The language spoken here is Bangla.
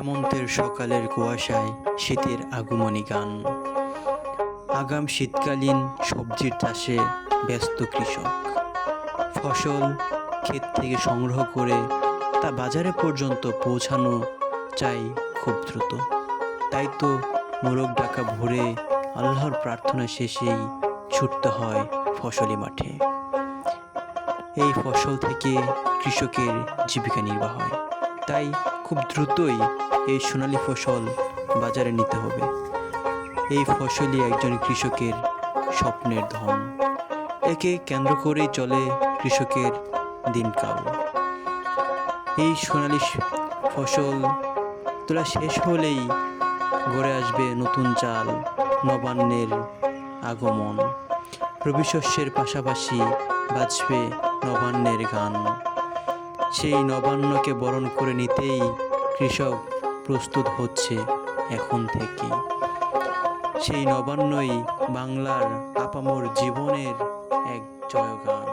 হেমন্তের সকালের কুয়াশায় শীতের আগমনী গান। আগাম শীতকালীন সবজির চাষে ব্যস্ত কৃষক। ফসল ক্ষেত থেকে সংগ্রহ করে তা বাজারে পর্যন্ত পৌঁছানো চাই খুব দ্রুত। তাই তো মোরগ ডাকা ভরে আল্লাহর প্রার্থনা শেষেই ছুটতে হয় ফসলি মাঠে। এই ফসল থেকে কৃষকের জীবিকা নির্বাহ হয়। তাই খুব দ্রুতই এই সোনালী ফসল বাজারে নিতে হবে। এই ফসলই একজন কৃষকের স্বপ্নের ধন। একে কেন্দ্র করেই চলে কৃষকের দিনকাল। এই সোনালী ফসল তোলা শেষ হলেই গড়ে আসবে নতুন চাল, নবান্নের আগমন। রবি শস্যের পাশাপাশি বাজবে নবান্নের গান। সেই নবান্নকে বরণ করে নিতেই কৃষক প্রস্তুত হচ্ছে এখন থেকে। সেই নবান্নই বাংলার আপামর জীবনের এক জয়গান।